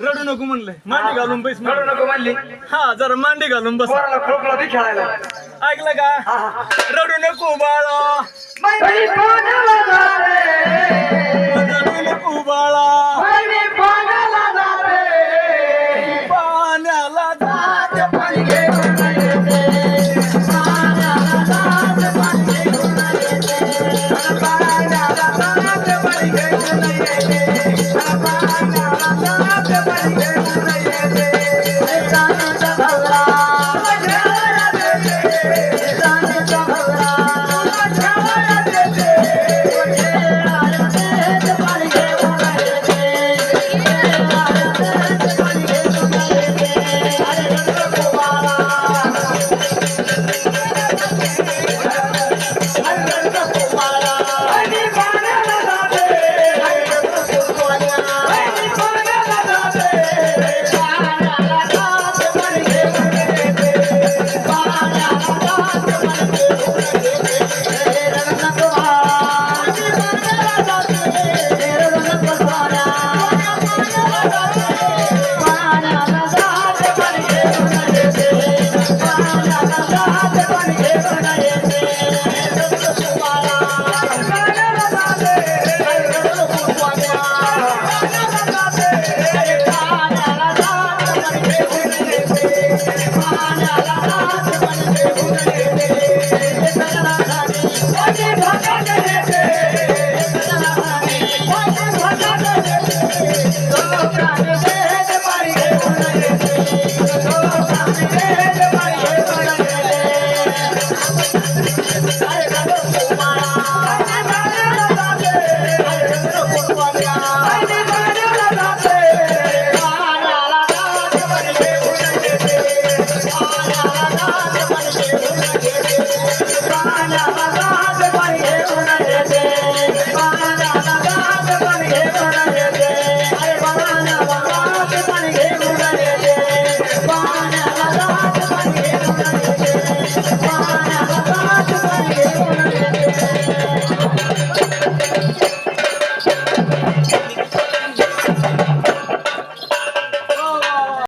रडू नको म्हणलं मांडी घालून बस रडू नको म्हणले. हा जरा मांडी घालून बस. खोकला बी खेळायला. ऐकलं का? रडू नको बाळा. रडू नको बाळा.